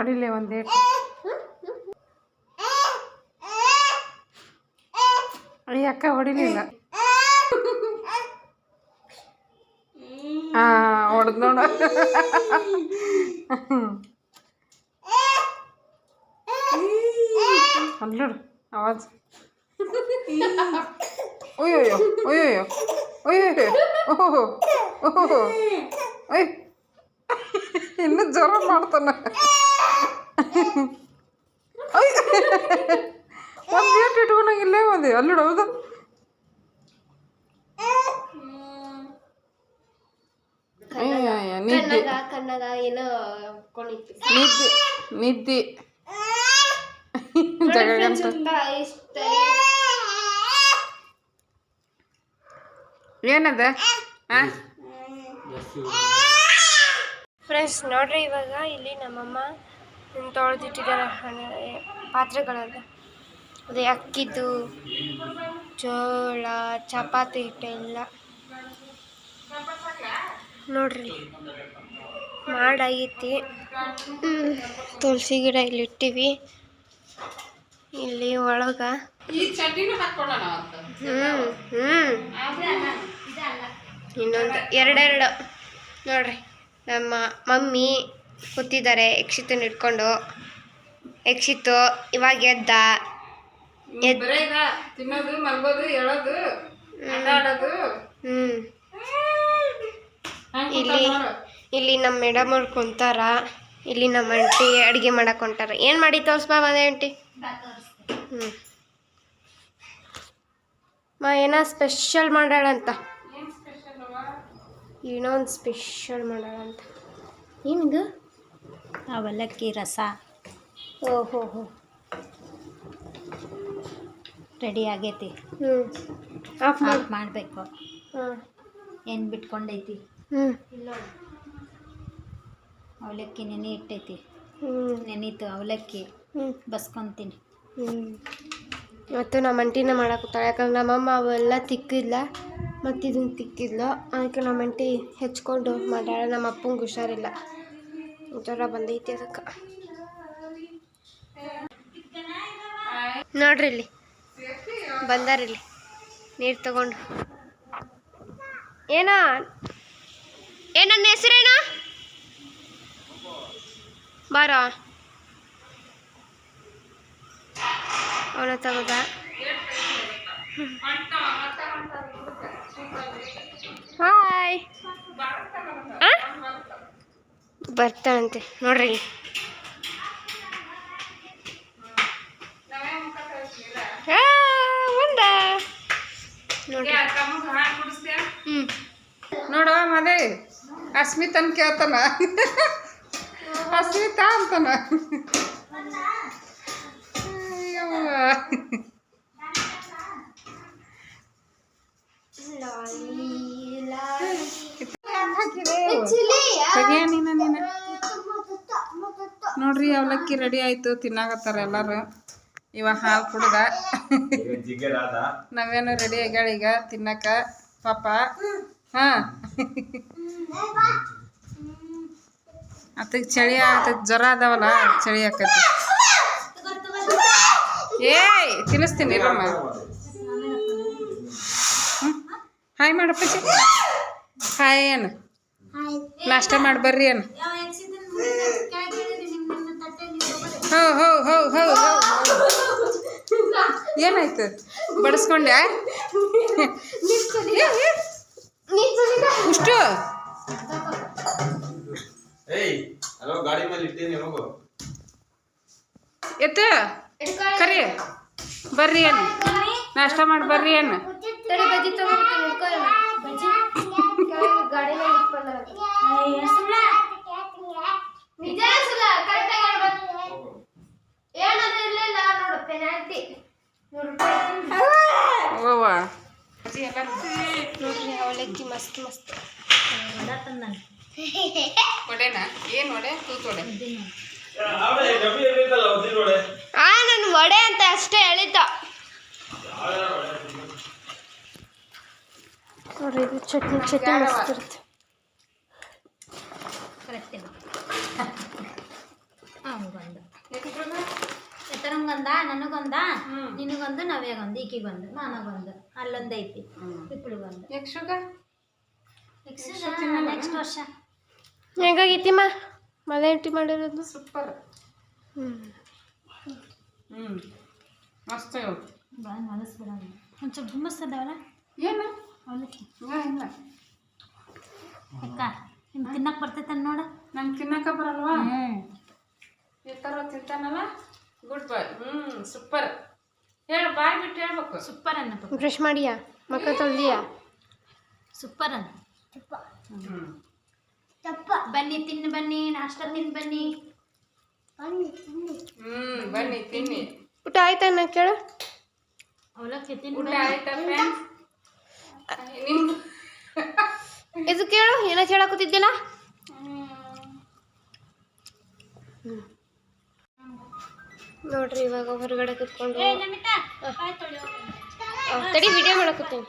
ಹೊಡಿಲಿ ಒಂದೇಟು ಈ ಅಕ್ಕ ಹೊಡಿಲಿಲ್ಲ ಹಾ ಹೊಡೆದ್ ನೋಡ ಅಲ್ಲೋಡು ಆವಾಜ್ ಅಯ್ಯೋಯ್ಯೋ ಅಯ್ಯೋಯ್ಯೋ ಅಯ್ಯೋಯ್ಯೋ ಓಹೋ ಓಹೋ ಅಯ್ಯ ಇನ್ನು ಜ್ವರ ಮಾಡ್ತಾನ ಅಯ್ಯ ಒಂದು ಏಟು ಇಟ್ಕೊಂಡಂಗಿಲ್ಲೇ ಒಂದು ಅಲ್ಲೋಡು ಹೌದು. ನಿದ್ದೆ. ನಿದ್ದೆ ನಿದ್ದೆ. ಏನದ? ಫ್ರೆಂಡ್ಸ್ ನೋಡ್ರಿ ಇವಾಗ ಇಲ್ಲಿ ನಮ್ಮಮ್ಮ ತೊಳೆದಿಟ್ಟಿದ್ದಾರೆ ಪಾತ್ರೆಗಳೆಲ್ಲ. ಅದೇ ಅಕ್ಕಿದ್ದು ಜೋಳ ಚಪಾತಿ ಹಿಟ್ಟೆಲ್ಲ ನೋಡ್ರಿ. ಮಾಡಾಗೈತಿ. ತುಳಸಿ ಗಿಡ ಇಲ್ಲಿ ಇಟ್ಟಿವಿ. ಇಲ್ಲಿ ಒಳಗೆ. ಹ್ಞೂ ಹ್ಮ್. ಇನ್ನೊಂದು ಎರಡೆರಡು. ನೋಡ್ರಿ ನಮ್ಮ ಮಮ್ಮಿ ಕೂತಿದ್ದಾರೆ ಯಕ್ಷಿತನ ಹಿಡ್ಕೊಂಡು. ಯಕ್ಷಿತು ಇವಾಗ ಎದ್ದ. ಎದ್- ಬರೇ ಇದ. ತಿನ್ನೋದು ಮಲ್ಗೋದು ಹೇಳೋದು ಆಟ ಆಡೋದು. ಹ್ಮ್. ಹಂಗ್ ಇಲ್ಲಿ ನೋಡು. ಇಲ್ಲಿ ನಮ್ಮ ಮೇಡಮ್ ಅವ್ರು ಕುಂತಾರ. ಇಲ್ಲಿ ನಮ್ಮ ಆಂಟಿ ಅಡುಗೆ ಮಾಡಕ್ ಹೊಂಟಾರ. ಏನು ಮಾಡಿ ತೋರ್ಸ್ಬಾ ಮನೆ ಆಂಟಿ? ಹ್ಞೂ ಮಾ ಏನೋ ಸ್ಪೆಷಲ್ ಮಾಡ್ಯಾಳಂತ. ಏನೋ ಒಂದು ಸ್ಪೆಷಲ್ ಮಾಡ್ಯಾಳಂತ. ಏನಿದು? ಅವಲಕ್ಕಿ ರಸ. ಓಹೋ ಹೋ ರೆಡಿ ಆಗೈತಿ. ಹ್ಞೂ ಆಫ್ ಮಾಡಿ. ಆಫ್ ಮಾಡಬೇಕು. ಹಾಂ. ಏನು ಬಿಟ್ಕೊಂಡೈತಿ? ಹ್ಞೂ ಅವಲಕ್ಕಿ ನೆನೆ ಇಟ್ಟೈತಿ. ಹ್ಞೂ ನೆನೀತು ಅವಲಕ್ಕಿ. ಹ್ಞೂ ಬಸ್ಕೊತೀನಿ. ಹ್ಞೂ ಇವತ್ತು ನಮ್ಮ ಅಂಟಿನ ಮಾಡಾಕುತ್ತಾಳೆ ಯಾಕಂದ್ರೆ ನಮ್ಮಮ್ಮ ಅವೆಲ್ಲ ತಿಕ್ಕಿದ್ಲ ಮತ್ತು ಇದನ್ನು ತಿಕ್ಕಿದ್ಲು. ಅದಕ್ಕೆ ನಮ್ಮ ಅಂಟಿ ಹೆಚ್ಕೊಂಡು ಮಾಡ್ಯಾಳ ನಮ್ಮ ಅಪ್ಪಂಗೆ ಹುಷಾರಿಲ್ಲ. ಜ್ವರ ಬಂದೈತಿ ಅದಕ್ಕೆ. ನೋಡ್ರಿ ಇಲ್ಲಿ. ಬಂದಾರಿಲ್ಲಿ ನೀರು ತಗೊಂಡು. ಏನ? ನನ್ನ ಹೆಸರೇನ? ಬಾರ. ಅವನ ತಗೋದ. ಹಾಯ್. ಬರ್ತಾನಂತೆ ನೋಡ್ರಿ. ಇಲ್ಲಿ. ಆ, ಮುಂದ ನೋಡ್ರಿ. ಹ್ಞೂ ನೋಡುವ ಮನೆ ಅಸ್ಮಿತನ್ ಕೇಳ್ತಾನ. ಅಸ್ಮಿತಾ ಅಂತಾನ. ತೆಗಿಯ ನೀನ ನೀನ. ನೋಡ್ರಿ ಅವಲಕ್ಕಿ ರೆಡಿ ಆಯ್ತು ತಿನ್ನಾಕತ್ತಾರ ಎಲ್ಲಾರು. ಇವ ಹಾಲು ಕುಡ್ದ. ನಾವೇನು ರೆಡಿ ಆಗ್ಯಾಳ ಈಗ ತಿನ್ನಕ? ಪಾಪ. ಹಾ. ಅತ್ತಗ ಚಳಿ ಆತಕ್ಕೆ ಜ್ವರ ಅದಾವಲ್ಲ ಚಳಿ ಆಕತಿ. ಏಯ್ ತಿನ್ನಿಸ್ತೀನಿ ಇರಮ್ಮ. ಹಾಯ್ ಮಾಡಪ್ಪ ಹಾಯ್ ಏನು? ನಾಷ್ಟ ಮಾಡಿ ಬರ್ರಿ ಏನು ಹೋ ಹೋ ಹೋ ಹೋ ಹೋ. ಏನಾಯ್ತು? ಬಡಿಸ್ಕೊಂಡೆ ಇಷ್ಟು ಏಯ್ ಹಲೋ ಗಾಡಿ ಮೇಲೆ ಹೋಗು. ಎತ್ತ. ಕರಿ. ಬರ್ರಿ ಏನು ನಾಷ್ಟ ಮಾಡಿ ಬರ್ರಿ ಏನು ನಿಜ ಸುಲ ಹೇಳ್ಬೇಕು ಇರ್ಲಿಲ್ಲ ನೋಡು ಪೆನಾಲ್ಟಿ ನೂರು ರೂಪಾಯಿ ಓವ ನೋಡ್ರಿ ಅವಲಕ್ಕಿ ಮಸ್ತ್ ಮಸ್ತ್. ಒಡೆನಾ ಏನು ಒಡೆ ತೂತ್ ಒಡೆ ಆ ನಾನು ವಡೆ ಅಂತ ಅಷ್ಟೇ ಹೇಳಿದ್ದ. ನೋಡ್ರಿ ಇದು ಚಟ್ನಿ ಚಟ್ನಿ ಮಸ್ತ್ ಇರುತ್ತೆ. ಕರೆಕ್ಟ್ ಹಾಂ ಅಪ್ಪಂಗೊಂದ ನನಗೊಂದ ನಿನಗೊಂದು ನವ್ಯಾಗೊಂದು ಈಕಿಗೊಂದು ನನಗೊಂದು ಅಲ್ಲೊಂದು ಐತಿ ಇಪ್ಪಳಿಗೊಂದು ಯಕ್ಷಗ? ನೆಕ್ಸ್ಟ್ ವರ್ಷ. ಹೆಂಗಾಗೈತಿಮ್ಮ? ಇಟ್ಟಿ ಮಾಡಿರೋದು? ಸೂಪರ್. ಹ್ಞೂ ಹ್ಞೂ ಮಸ್ತ್ ಇವು ಬಾ ಒಂದು ಸ್ವಲ್ಪ ಗುಮ್ಮಸ್ತದವಲ್ಲ ಏನು? ಅವಲಕ್ಕಿ. ಇಲ್ಲ ಅಕ್ಕ. ನಿಮ್ ತಿನ್ನಕ್ ಬರ್ತೈತೆ ನೋಡ. ನಂಗೆ ತಿನ್ನಕ ಬರಲ್ವಾ? ಹ್ಮ್. ಈ ಥರ ತಿಂತಾನಲ್ಲ? ಗುಡ್ ಬಾಯ್ ಹ್ಮ್ ಸೂಪರ್ ಹೇಳು ಬಾಯ್ ಬಿಟ್ಟು ಹೇಳ್ಬೇಕು. ಸೂಪರ್ ಅನ್ನ ಬ್ರಷ್ ಮಾಡಿಯಾ? ಮಕ್ಕ ತೊಳ್ದಿಯಾ? ಸೂಪರ್ ಅನ್ನ. ತಪ್ಪ. ಬನ್ನಿ ತಿನ್ನು ಬನ್ನಿ ನಾಷ್ಟ ತಿನ್ನು ಬನ್ನಿ. ಹ್ಞೂ ಬನ್ನಿ ತಿನ್ನಿ. ಊಟ ಆಯ್ತಾ ನಾ ಕೇಳು? ಅವಲಕ್ಕಿ ತಿನ್ನಿ ಊಟ ಆಯ್ತಾ ಫ್ರೆಂಡ್ಸ್ ನಿಮ್ದು ಇದು ಕೇಳು ಏನೋ ಹೇಳಕತ್ತಿದ್ದಿಲ್ಲ ನೋಡ್ರಿ ಇವಾಗ ಹೊರಗಡೆ ಕುತ್ಕೊಂಡು. ಆ, ತಡಿ ವಿಡಿಯೋ ಮಾಡಕತ್ತೀನಿ.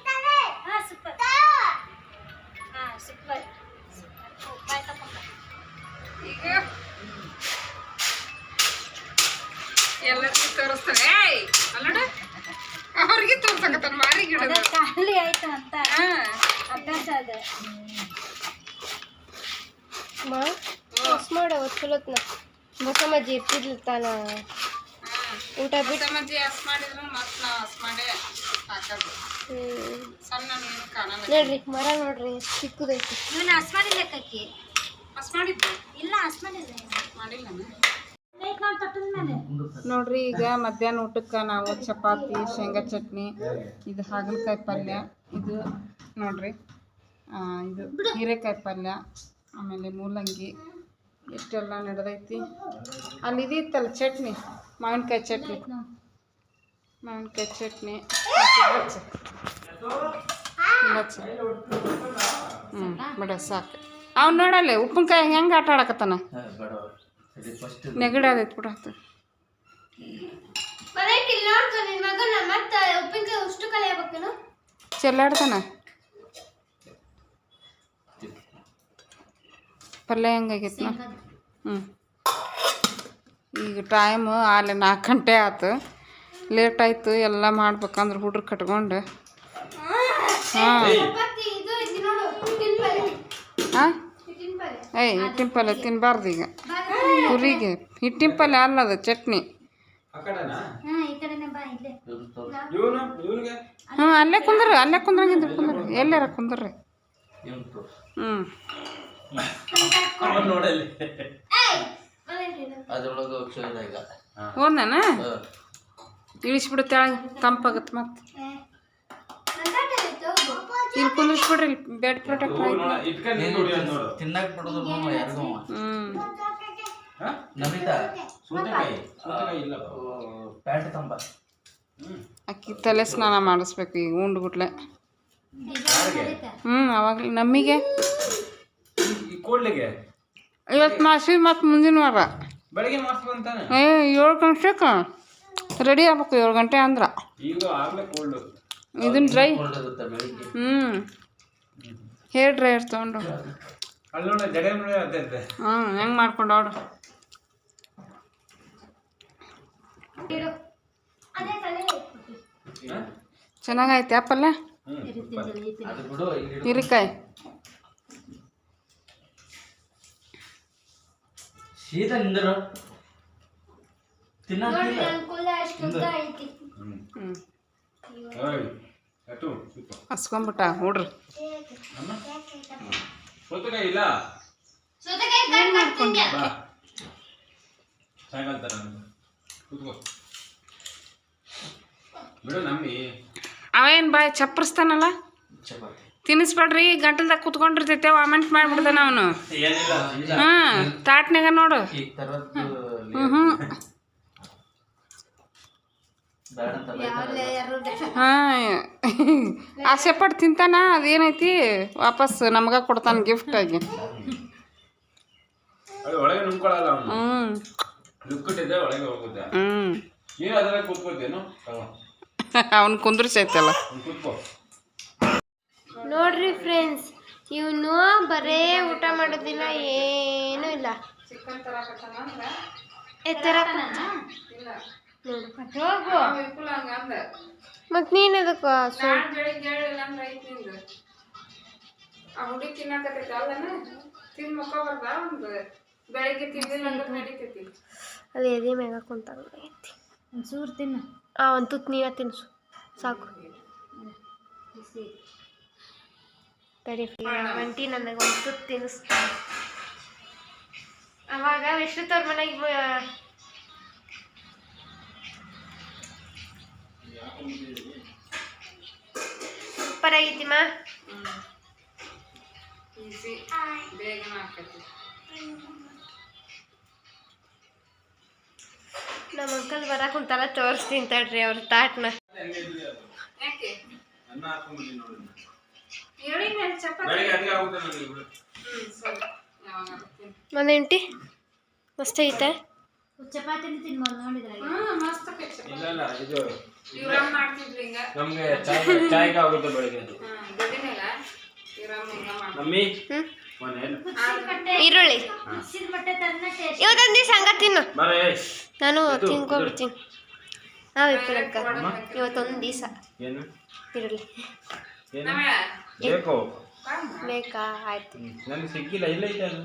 ಈಗ? ಎಲ್ಲರಿಗೂ ತೋರಿಸ್ತಾನೆ ಏಯ್ ಅಲ್ಲಡ? ಅವ್ರಿಗೆ ತೋರ್ಸಕತ್ತಾನ ಮಾರಿ ಗಿಡ ಖಾಲಿ ಆಯ್ತು ಅಂತ. ಹಾ. ಅಭ್ಯಾಸ ಅದ ಮಾ ಹೊಸ್ ಮಾಡ ಹೊತ್ಕೊಳತ್ನ ಬಸಮ್ಮಜ್ಜಿ ಇರ್ತಿದ್ಲು ತಾನ. ಊಟ ಬಿಟ್ಟು ಮಜ್ಜಿ ಹಸ್ ಮಾಡಿದ್ರು ಮತ್ ನಾ ಹಸ್ ಮಾಡೇ ಹಾಕೋದು ಹ್ಮ್. ಸಣ್ಣ ನೀನು ಕಾಣಲ್ಲ. ನೋಡ್ರಿ ಮರ ನೋಡ್ರಿ ಎಷ್ಟು ಚಿಕ್ಕದೈತಿ. ಇವನ್ನ ಹಸ್ ಮಾಡಿಲ್ಲ ಕಕ್ಕಿ ಹಸ್ ಮಾಡಿದ್ದೆ ಇಲ್ಲ ಹಸ್ ಮಾಡಿಲ್ಲ ಮಾಡಿಲ್ಲ ನೋಡ್ರಿ ಈಗ ಮಧ್ಯಾಹ್ನ ಊಟಕ್ಕೆ ನಾವು ಚಪಾತಿ ಶೇಂಗಾ ಚಟ್ನಿ ಇದು ಹಾಗಲಕಾಯಿ ಪಲ್ಯ ಇದು ನೋಡ್ರಿ ಆ, ಇದು ಹೀರೆಕಾಯಿ ಪಲ್ಯ ಆಮೇಲೆ ಮೂಲಂಗಿ ಇಷ್ಟೆಲ್ಲ ನಡೆದೈತಿ. ಅಲ್ಲಿ ಇದಿತ್ತಲ್ಲ ಚಟ್ನಿ ಮಾವಿನಕಾಯಿ ಚಟ್ನಿ. ಮಾವಿನಕಾಯಿ ಚಟ್ನಿ ಹ್ಞೂ ಬಿಡ ಸಾಕು. ಅವ್ನು ನೋಡಲ್ಲ ಉಪ್ಪಿನಕಾಯಿ ಹೆಂಗೆ ಆಟ ಆಡಕತ್ತಾನ? ನೆಗಡಿ ಆಗೈತೆ ಬಿಡ ಚೆಲ್ಲಾಡ್ತಾನ. ಪಲ್ಯ ಹೆಂಗಾಗೈತಿ ಹ್ಞೂ ಈಗ ಟೈಮು ಅಲ್ಲಿ ನಾಲ್ಕು ಗಂಟೆ ಆಯ್ತು ಲೇಟ್ ಆಯಿತು ಎಲ್ಲ ಮಾಡ್ಬೇಕಂದ್ರೆ ಹುಡ್ರು ಕಟ್ಕೊಂಡು. ಹಾಂ. ಹಾಂ? ಏಯ್ ಹಿಟ್ಟಿನ ಪಲ್ಯ ತಿನ್ನಬಾರ್ದು ಈಗ. ಕುರಿಗೆ. ಹಿಟ್ಟಿನ ಪಲ್ಯ ಅಲ್ಲ ಅದು ಚಟ್ನಿ. ಆ ಕಡೆನಾ? ಹಾ ಬಾ ಇಲ್ಲೇ. ಇವನು? ಇವನಿಗೆ? ಹ್ಞೂ ಅಲ್ಲೇ ಕುಂದ್ರಿ ಅಲ್ಲೇ ಕುಂದ್ರಂಗಿದ್ರು ಕುಂದ್ರಿ. ಎಲ್ಲಾರ ಕುಂದ್ರಿ. ಹ್ಞೂ ಹೋದ್ನಾನ? ಇಳಿಸ್ಬಿಡು ತೆಳಗೆ ತಂಪಾಗತ್ತೆ ಮತ್ತೆ. ಇಲ್ಲಿ ಕುಂದ್ರಿಸ್ಬಿಡ್ರಿ ಬೆಡ್ ಪ್ರೊಟೆಕ್ಟ್ ತಿನ್ನಕ್ ಬಿಡೋದು ಹ್ಞೂ? ನಮಿತಾ? ಸೌತೆಕಾಯಿ. ಸೌತೆಕಾಯಿ ಇಲ್ಲ. ಪ್ಯಾಂಟ್ ತಂಬ ಅಕ್ಕಿ ತಲೆ ಸ್ನಾನ ಮಾಡಿಸ್ಬೇಕು ಈಗ ಉಂಡ್ಬಿಟ್ಲೆ. ಹ್ಮ್ ಹ್ಞೂ ಅವಾಗಲೇ ನಮಗೆ. ಕೂಡ್ಲಿಗೆ? ಇವತ್ತು ಮಾಸಿ ಮತ್ತು ಮುಂದಿನ ವಾರ. ಬೆಳಗ್ಗೆ ಮಾಡ್ಸ್ಕೊಂತಾನೆ ಏ ಏಳು ಗಂಟೆಗೆ ರೆಡಿ ಆಗ್ಬೇಕು ಏಳು ಗಂಟೆ ಅಂದ್ರೆ. ಈಗ ಆಗ್ಲೇ ಕೋಲ್ಡು. ಇದನ್ನ ಡ್ರೈ. ಹ್ಞೂ ಹೇರ್ ಡ್ರೈಯರ್ ತೊಗೊಂಡು. ಹ್ಞೂ ಹೆಂಗೆ ಮಾಡ್ಕೊಂಡು ಆರ್ಡ್ರ್ ಹಾ? ಚೆನ್ನಾಗೈತೆ ಆ್ಯಪಲ್ಲ? ಹೀರಿಕಾಯಿ. ಶೀತ ನಿಂದರು. ಹಸ್ಕೊಂಬಿಟ್ಟ ಹುಡ್ರಿ. ಇಲ್ಲ? ಬಾ. ಸಾಯಂಕಾಲ ತರ ಕೂತ್ಕೋ ಬಿಡು ನಮ್ಮಿ ಅವೇನು ಬಾಯ್ ಚಪ್ಪರಿಸ್ತಾನಲ್ಲ? ತಿನ್ನಿಸ್ಬೇಡ್ರಿ ಗಂಟಲ್ದಾಗ ಕುತ್ಕೊಂಡಿರ್ತೈತೆ ವಾಮೆಂಟ್ ಮಾಡ್ಬಿಡ್ತಾನ ಅವನು. ಹಾಂ ತಾಟ್ನಾಗ ನೋಡು. ಈ ತರದ್ದು ಹ್ಞೂ ಹ್ಞೂ ಬೇಡ ಅಂತ ಹಾಂ ಆಸೆ ಪಟ್ಟು ತಿಂತಾನ ಅದೇನೈತಿ? ವಾಪಸ್ ನಮ್ಗೆ ಕೊಡ್ತಾನೆ ಗಿಫ್ಟ್ ಆಗಿ. ಹ್ಮ್. ಹ್ಮ್. ಅವನು ಹ್ಞೂ ಹ್ಞೂ ಅವ್ನು ಕುಂದ್ರಿಸೈತಲ್ಲ. ನೋಡ್ರಿ ಫ್ರೆಂಡ್ಸ್ ಇವನು ಬರೇ ಊಟ ಮಾಡೋದಿಲ್ಲ ಏನೂ ಇಲ್ಲ. ಅಂದ ಮತ್ತು ನೀನು ಅದಕ್ಕೆ ಬೆಳಿಗ್ಗೆ ಅದು ಎದೆ ಮ್ಯಾಗ ಕುಂತಾಗ ಐತಿ ಒಂಚೂರು ತಿನ್ನ. ಆ ಒಂದು ತುತ್ತು ನೀರ ತಿನ್ಸು. ಸಾಕು. ತಡಿ ಗಂಟಿ ನನಗೆ ಒಂದು ತುತ್ತು ತಿನ್ನಿಸ್ತಾನೆ ಅವಾಗ ವಿಶ್ವತವ್ರ ಮನೆಗೆ ಸೂಪರ್ ಆಗೈತಿಮ್ಮ ಬೇಗ ಬೇಗನ ಅಂಕಲ್ ಬರಕ್ಕೆ ಕುಂತಾರ ತೋರಿಸ್ತೀನಿ ತಡ್ರಿ ಅವ್ರ ತಾಟ್ನ ಒಂದು ಎಂಟಿ ಮಸ್ತ್ ಐತೆ? ಚಪಾತಿ ತಿನ್ಬೋದು ನೋಡಿದ್ರೆ? ನಮ್ಗೆ ಚಾಯ್ ಆಗುತ್ತೆ ಬೆಳಿಗ್ಗೆ ಮಮ್ಮಿ ಈರುಳ್ಳಿ. ಇವತ್ತೊಂದು ದಿವಸ ಹಂಗ ತಿನ್ನು. ನಾನು ತಿನ್ಕೊಂಡ್ಬಿಡ್ತೀನಿ. ನಾವು ಇಪ್ಪಲಕ್ಕ ಇವತ್ತೊಂದು ದಿವಸ. ಏನು? ಈರುಳ್ಳಿ. ಬೇಕು. ಆಯ್ತು. ನನಗೆ ಸಿಕ್ಕಿಲ್ಲ. ಇಲ್ಲ ಐತೆ ಅದು.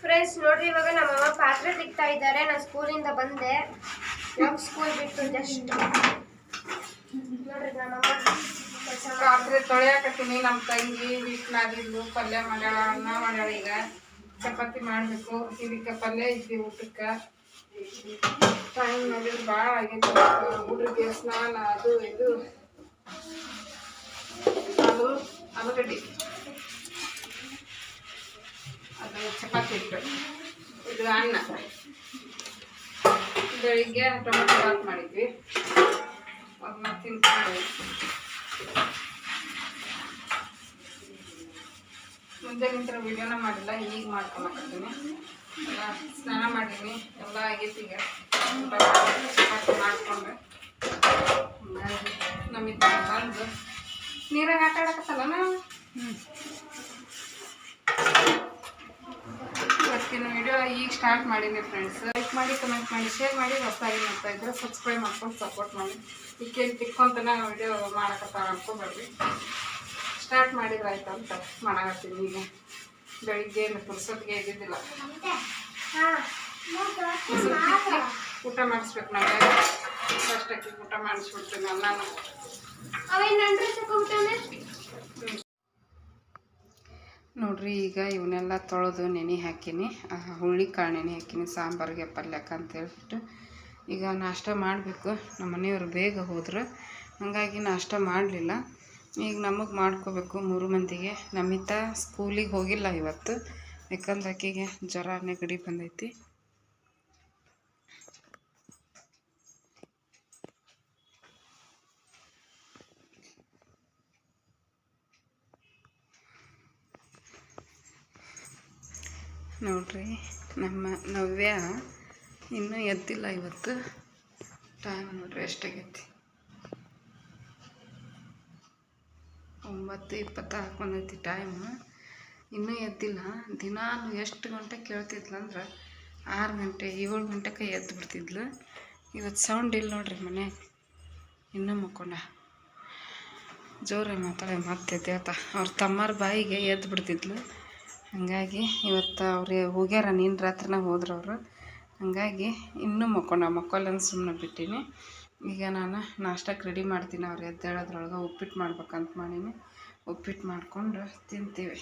ಫ್ರೆಂಡ್ಸ್ ನೋಡ್ರಿ ಇವಾಗ ನಮ್ಮಮ್ಮ ಪಾತ್ರೆ ತಿಕ್ತಾ ಇದ್ದಾರೆ. ನಾನು ಸ್ಕೂಲಿಂದ ಬಂದೆ. ಇವಾಗ ಸ್ಕೂಲ್ ಬಿಟ್ಟು ಜಸ್ಟ್ ನೋಡ್ರಿ ನಮ್ಮಮ್ಮ ರಾತ್ರಿ ತೊಳೆಯಾಕತ್ತೀನಿ ನಮ್ಮ ತಂಗಿ ನಾದಿದ್ಲು ಪಲ್ಯ ಮಾಡ್ಯಾಳ, ಅನ್ನ ಮಾಡ್ಯಾಳ ಈಗ. ಚಪಾತಿ ಮಾಡಬೇಕು. ಇದಕ್ಕೆ ಪಲ್ಯ ಇದ್ವಿ ಊಟಕ್ಕೆ. ಟೈಮ್ ನೋಡಿದ್ರೆ ಭಾಳ ಆಗಿತ್ತು ಹುಡುಗಿ ಸ್ನಾನ, ಅದು ಇದು. ಅದು ಆಲೂಗಡ್ಡಿ ಅದು ಚಪಾತಿ ಇಟ್ಟು ಇದು ಅನ್ನ. ಬೆಳಿಗ್ಗೆ ಟೊಮೆಟೊ ಬಾತ್ ಮಾಡಿದ್ವಿ. ಅದನ್ನ ತಿನ್ಕೊಂಡು ಮುಂದೆ ನಿಂತರ ವಿಡಿಯೋನ ಮಾಡಿಲ್ಲ ಈಗ ಮಾಡ್ಕೊಳಕತ್ತೀನಿ. ಎಲ್ಲ ಸ್ನಾನ ಮಾಡೀನಿ, ಎಲ್ಲ ಆಗೈತಿ ಈಗ ಚಪಾತಿ ಮಾಡ್ಕೊಂಡೆ. ಬಂದು ನೀರಾಗ ಆಟ ಆಡಕತ್ತಲ್ಲ ನಾವು? ಇವತ್ತಿನ ವಿಡಿಯೋ ಈಗ ಸ್ಟಾರ್ಟ್ ಮಾಡೀನಿ ಫ್ರೆಂಡ್ಸ್ ಲೈಕ್ ಮಾಡಿ ಕಮೆಂಟ್ ಮಾಡಿ ಶೇರ್ ಮಾಡಿ ಹೊಸದಾಗಿ ನೋಡ್ತಾ ಇದ್ರೆ ಸಬ್ಸ್ಕ್ರೈಬ್ ಮಾಡ್ಕೊಂಡು ಸಪೋರ್ಟ್ ಮಾಡಿ. ಈಗ ತಿಕ್ಕೊಂತನ ವಿಡಿಯೋ ಮಾಡಕತ್ತಾರ ಅನ್ಕೊಂಡ್ಬರ್ರಿ ಸ್ಟಾರ್ಟ್ ಮಾಡಿದ್ರೆ ಆಯ್ತು ಅಂತ ಮಾಡಾಕತ್ತೀನಿ ಈಗ. ಬೆಳಿಗ್ಗೆ ಏನು ಪುರ್ಸೊತ್ತಿಗೆ ಇದ್ದಿದ್ದಿಲ್ಲ ಊಟ ಮಾಡಿಸ್ಬೇಕು ನಾವೇ ಫಸ್ಟ್ ಅಕ್ಕಿ ಊಟ ಮಾಡಿಸ್ಬಿಡ್ತೀನಿ ನಾನು ನಾವು ಅಂಡ್ರೆ ತಗೊಂಡ್ಬಿಟ್ಟಾನೆ ನೋಡ್ರಿ ಈಗ ಇವನ್ನೆಲ್ಲ ತೊಳೆದು ನೆನೆ ಹಾಕೀನಿ. ಆ, ಹುಳ್ಳಿ ಕಾಳು ನೆನೆ ಹಾಕೀನಿ ಸಾಂಬಾರಿಗೆ ಪಲ್ಯಕ್ಕೆ ಅಂತ ಹೇಳ್ಬಿಟ್ಟು ಈಗ ನಾಷ್ಟ ಮಾಡಬೇಕು. ನಮ್ಮ ಮನೆಯವರು ಬೇಗ ಹೋದರು. ಹಾಗಾಗಿ ನಾಷ್ಟ ಮಾಡಲಿಲ್ಲ. ಈಗ ನಮಗೆ ಮಾಡ್ಕೋಬೇಕು ಮೂರು ಮಂದಿಗೆ. ನಮಿತಾ ಸ್ಕೂಲಿಗೆ ಹೋಗಿಲ್ಲ ಇವತ್ತು. ಯಾಕಂದ್ರೆ ಆಕೆಗೆ ಜ್ವರ ನೆಗಡಿ ಬಂದೈತಿ. ನೋಡ್ರಿ, ನಮ್ಮ ನವ್ಯ ಇನ್ನೂ ಎದ್ದಿಲ್ಲ ಇವತ್ತು. ಟೈಮ್ ನೋಡ್ರಿ, ಎಷ್ಟಾಗೈತಿ? ಒಂಬತ್ತು ಇಪ್ಪತ್ತು ಹಾಕೊಂಡೈತಿ ಟೈಮ್ ಇನ್ನೂ ಎದ್ದಿಲ್ಲ. ದಿನಾನು ಎಷ್ಟು ಗಂಟೆ ಕೇಳ್ತಿದ್ಲಂದ್ರೆ ಆರು ಗಂಟೆ, ಏಳು ಗಂಟೆಗೆ ಎದ್ದು ಬಿಡ್ತಿದ್ಲು. ಇವತ್ತು ಸೌಂಡ್ ಇಲ್ಲ ನೋಡ್ರಿ ಮನ್ಯಾಗ ಇನ್ನೂ ಮಕ್ಕೊಂಡ. ಜೋರಾಗಿ ಮಾತಾಡೋ ಮತ್ತೆ ಎದ್ದೇಳ್ತಾ ಅವ್ರ ತಮ್ಮರ ಬಾಯಿಗೆ ಎದ್ದು ಬಿಡ್ತಿದ್ಲು. ಹಾಗಾಗಿ ಇವತ್ತು ಅವ್ರು ಹೋಗ್ಯಾರ, ನೀನು ರಾತ್ರಿನ ಹೋದ್ರು ಅವರು. ಹಾಗಾಗಿ ಇನ್ನೂ ಮಕ್ಕೊಂಡ ಮಕ್ಕೊಲ್ಲಂದು ಸುಮ್ಮನೆ ಬಿಟ್ಟೀನಿ. ಈಗ ನಾನು ನಾಷ್ಟಕ್ಕೆ ರೆಡಿ ಮಾಡ್ತೀನಿ ಅವ್ರು ಎದ್ದೇಳೋದ್ರೊಳಗೆ ಉಪ್ಪಿಟ್ಟು ಮಾಡ್ಬೇಕಂತ ಮಾಡೀನಿ. ಉಪ್ಪಿಟ್ಟು ಮಾಡಿಕೊಂಡು ತಿಂತೀವಿ.